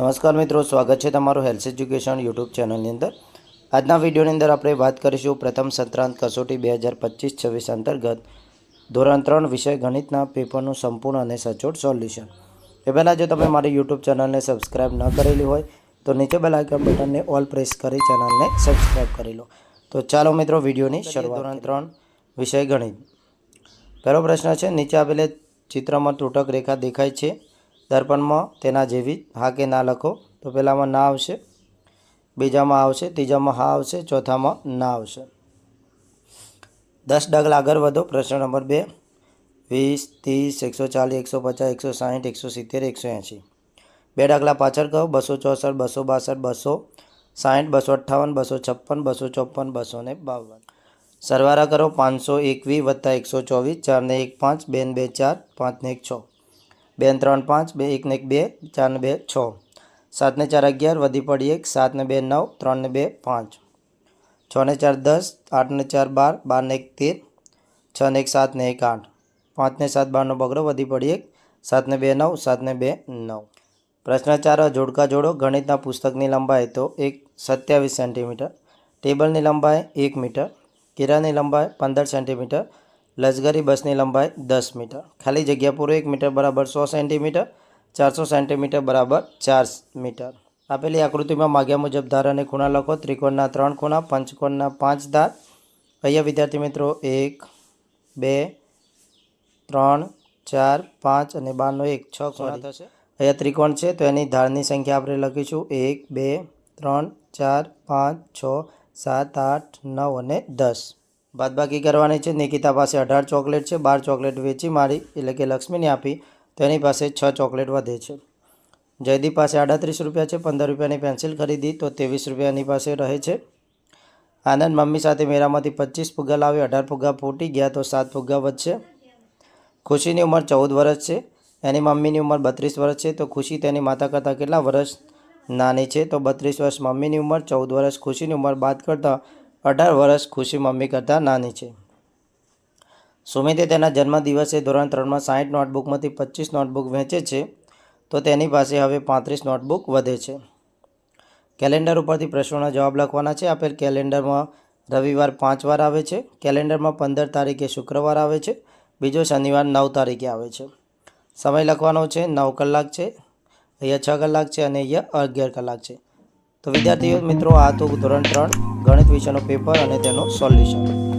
નમસ્કાર મિત્રો સ્વાગત છે તમારું હેલ્થ એજ્યુકેશન યુટ્યુબ ચેનલની અંદર. આજના વિડીયોની અંદર આપણે વાત કરીશું પ્રથમ સત્રાંત કસોટી બે હજાર પચીસ છવ્વીસ અંતર્ગત ધોરણ ત્રણ વિષય ગણિતના પેપરનું સંપૂર્ણ અને સચોટ સોલ્યુશન. એ પહેલાં જો તમે મારી યુટ્યુબ ચેનલને સબસ્ક્રાઈબ ન કરેલી હોય તો નીચે બેલ આઇકન બટનને ઓલ પ્રેસ કરી ચેનલને સબસ્ક્રાઈબ કરી લો. તો ચાલો મિત્રો વિડીયોની શરૂઆત ધોરણ ત્રણ વિષય ગણિત. પહેલો પ્રશ્ન છે નીચે આપેલે ચિત્રમાં તૂટક રેખા દેખાય છે. દર્પણમાં તેના જેવી હા કે ના લખો. તો પહેલાંમાં ના આવશે. બીજામાં આવશે. ત્રીજામાં હા આવશે. ચોથામાં ના આવશે. દસ ડગલા આગળ વધો. પ્રશ્ન નંબર બે. વીસ, ત્રીસ, એકસો ચાલીસ, એકસો પચાસ, એકસો સાહીઠ, એકસો સિત્તેર, એકસો એંશી. બે ડગલા પાછળ કહો. બસો ચોસઠ, બસો બાસઠ, બસો સાહીઠ, બસો અઠ્ઠાવન, બસો છપ્પન, બસો ચોપન, બસો ને બાવન. સરવારા કરો. પાંચસો એકવીસ વત્તા એકસો ચોવીસ, ચારને એક પાંચ, બેન બે ચાર, પાંચને એક છ. બેન ત્રણ પાંચ, બે એકને એક બે ચારને બે છ. સાતને ચાર અગિયાર, વધી પડી એક સાતને બે નવ ત્રણને બે પાંચ. છને ચાર દસ આઠને ચાર બાર બારને એક તેર છને એક સાતને એક આઠ. પાંચને સાત બારનો બગડો વધી પડી એક સાતને બે નવ સાતને બે નવ. પ્રશ્ન ચાર, જોડકા જોડો, ગણિતના પુસ્તકની લંબાઈ તો એક સત્યાવીસ સેન્ટીમીટર, ટેબલની લંબાઈ એક મીટર કિરાની લંબાઈ પંદર સેન્ટીમીટર લશ્કરી બસની લંબાઈ દસ મીટર. ખાલી જગ્યા પૂરો એક મીટર બરાબર સો સેન્ટીમીટર ચારસો સેન્ટીમીટર બરાબર ચાર મીટર. આપેલી આકૃતિમાં માગ્યા મુજબ ધાર અને ખૂણા લખો. ત્રિકોણના ત્રણ ખૂણા પંચકોણના પાંચ ધાર. અહીંયા વિદ્યાર્થી મિત્રો એક બે ત્રણ ચાર પાંચ અને બારનો એક છ ખૂણા થશે. અહીંયા ત્રિકોણ છે તો એની ધારની સંખ્યા આપણે લખીશું. એક બે ત્રણ ચાર પાંચ છ સાત આઠ નવ અને દસ. બાદબાકી કરવાની છે. નિકિતા પાસે અઢાર ચોકલેટ છે. બાર ચોકલેટ વેચી મારી, એટલે કે લક્ષ્મીને આપી. તેની પાસે છ ચોકલેટ વધે છે. જયદીપ પાસે આડત્રીસ રૂપિયા છે. પંદર રૂપિયાની પેન્સિલ ખરીદી, તો ત્રેવીસ રૂપિયાની પાસે રહે છે. આનંદ મમ્મી સાથે મેળામાંથી પચીસ ફુગ્ગા લાવી અઢાર ફુગ્ગા ફૂટી ગયા, તો સાત ફુગ્ગા વધશે. ખુશીની ઉંમર ચૌદ વર્ષ છે. એની મમ્મીની ઉંમર બત્રીસ વર્ષ છે. તો ખુશી તેની માતા કરતાં કેટલા વર્ષ નાની છે? તો બત્રીસ વર્ષ મમ્મીની ઉંમર, ચૌદ વર્ષ ખુશીની ઉંમર. બાદ કરતાં અઢાર વર્ષ ખુશી મમ્મી કરતાં નાની છે. સુમિતે તેના જન્મદિવસે ધોરણ ત્રણમાં સાઠ નોટબુકમાંથી પચીસ નોટબુક વેચે છે, તો તેની પાસે હવે પાંત્રીસ નોટબુક વધે છે. કેલેન્ડર ઉપરથી પ્રશ્નોના જવાબ લખવાના છે. આપેલ કેલેન્ડરમાં રવિવાર પાંચ વાર આવે છે. કેલેન્ડરમાં પંદર તારીખે શુક્રવાર આવે છે. બીજો શનિવાર નવ તારીખે આવે છે. સમય લખવાનો છે. નવ કલાક છે. અહીંયા છ કલાક છે અને અહીંયા અગિયાર કલાક છે. તો વિદ્યાર્થીઓ, મિત્રો, આ તો ધોરણ ત્રણ. ગણિત વિષયનો પેપર અને તેનું સોલ્યુશન